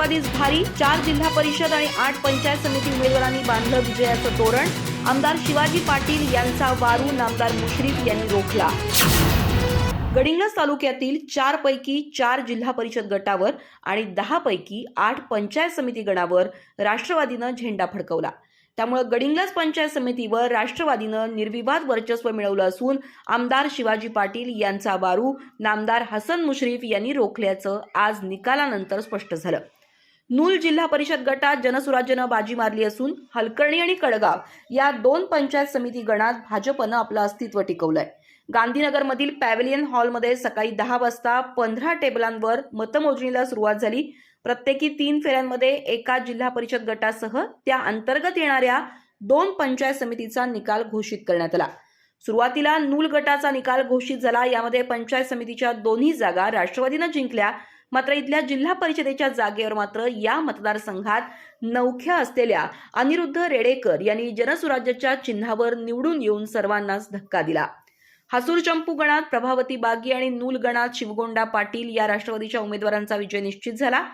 राष्ट्रवादीच भारी चार जिल्हा परिषद आणि आठ पंचायत समिती उमेदवारांनी बांधलं विजयाचं तोरण. आमदार शिवाजी पाटील यांचा वारू नामदार मुश्रीफ यांनी रोखला. गडिंग्लज तालुक्यातील चार पैकी चार जिल्हा परिषद गटावर आणि दहा पैकी आठ पंचायत समिती गणावर राष्ट्रवादीनं झेंडा फडकवला. त्यामुळे गडिंग्लज पंचायत समितीवर राष्ट्रवादीनं निर्विवाद वर्चस्व मिळवलं असून आमदार शिवाजी पाटील यांचा वारू नामदार हसन मुश्रीफ यांनी रोखल्याचं आज निकालानंतर स्पष्ट झालं. नूल जिल्हा परिषद गटात जनसुराज्यनं बाजी मारली असून हलकर्णी आणि कडगाव या दोन पंचायत समिती गणात भाजपनं आपलं अस्तित्व टिकवलंय. गांधीनगरमधील पॅव्हिलियन हॉलमध्ये सकाळी दहा वाजता पंधरा टेबलांवर मतमोजणीला सुरुवात झाली. प्रत्येकी तीन फेऱ्यांमध्ये एका जिल्हा परिषद गटासह त्या अंतर्गत येणाऱ्या दोन पंचायत समितीचा निकाल घोषित करण्यात आला. सुरुवातीला नूल गटाचा निकाल घोषित झाला. यामध्ये पंचायत समितीच्या दोन्ही जागा राष्ट्रवादीनं जिंकल्या. मात्र इथल्या जिल्हा परिषदेच्या जागेवर मात्र या मतदारसंघात नौख्या असलेल्या अनिरुद्ध रेडेकर यांनी जनसुराज्याच्या चिन्हावर निवडून येऊन सर्वांनाच धक्का दिला. हसूर चंपू गणात प्रभावती बागी आणि नूल गणात शिवगोंडा पाटील या राष्ट्रवादीच्या उमेदवारांचा विजय निश्चित झाला.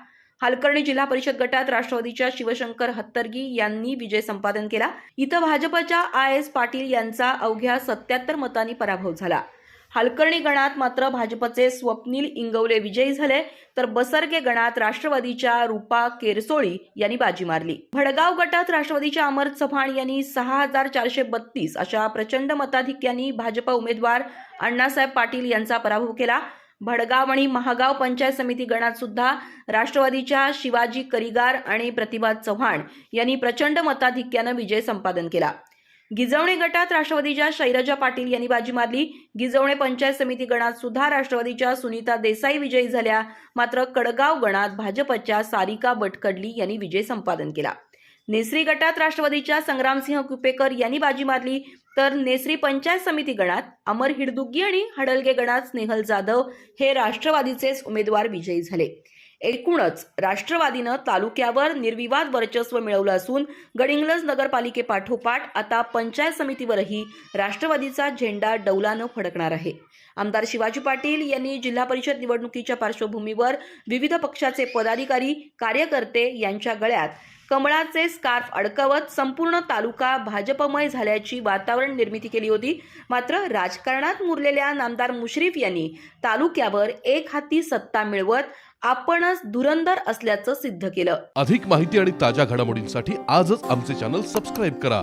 हलकर्णी जिल्हा परिषद गटात राष्ट्रवादीच्या शिवशंकर हत्तरगी यांनी विजय संपादन केला. इथं भाजपच्या आय एस पाटील यांचा अवघ्या सत्याहत्तर मतांनी पराभव झाला. हलकर्णी गणात मात्र भाजपचे स्वप्नील इंगवले विजयी झाले तर बसरगे गणात राष्ट्रवादीच्या रुपा केरसोळी यांनी बाजी मारली. भडगाव गटात राष्ट्रवादीच्या अमर चव्हाण यांनी सहा हजार चारशे बत्तीस अशा प्रचंड मताधिक्यांनी भाजप उमेदवार अण्णासाहेब पाटील यांचा पराभव केला. भडगाव आणि महागाव पंचायत समिती गणात सुद्धा राष्ट्रवादीच्या शिवाजी करिगार आणि प्रतिभा चव्हाण यांनी प्रचंड मताधिक्यानं विजय संपादन केला. गिजवणे गटात राष्ट्रवादीच्या शैलजा पाटील यांनी बाजी मारली. गिजवणे पंचायत समिती गणात सुद्धा राष्ट्रवादीच्या सुनीता देसाई विजयी झाल्या. मात्र कडगाव गणात भाजपच्या सारिका बटकडली यांनी विजय संपादन केला. नेसरी गटात राष्ट्रवादीच्या संग्रामसिंह कुपेकर यांनी बाजी मारली. तर नेसरी पंचायत समिती गणात अमर हिडदुग्गी आणि हडलगे गणात स्नेहल जाधव हे राष्ट्रवादीचेच उमेदवार विजयी झाले. एकूणच राष्ट्रवादीनं तालुक्यावर निर्विवाद वर्चस्व मिळवलं असून गडिंग्लज नगरपालिकेपाठोपाठ आता पंचायत समितीवरही राष्ट्रवादीचा झेंडा डौलानं फडकणार आहे. आमदार शिवाजी पाटील यांनी जिल्हा परिषद निवडणुकीच्या पार्श्वभूमीवर विविध पक्षाचे पदाधिकारी कार्यकर्ते यांच्या गळ्यात कमळाचे स्कार्फ अडकवत संपूर्ण तालुका भाजपमय झाल्याची वातावरण निर्मिती केली होती. मात्र राजकारणात मुरलेल्या नामदार मुश्रीफ यांनी तालुक्यावर एक हाती सत्ता मिळवत आपणच धुरंधर असल्याचं सिद्ध केलं. अधिक माहिती आणि ताज्या घडामोडींसाठी आजच आमचे चॅनल सबस्क्राईब करा.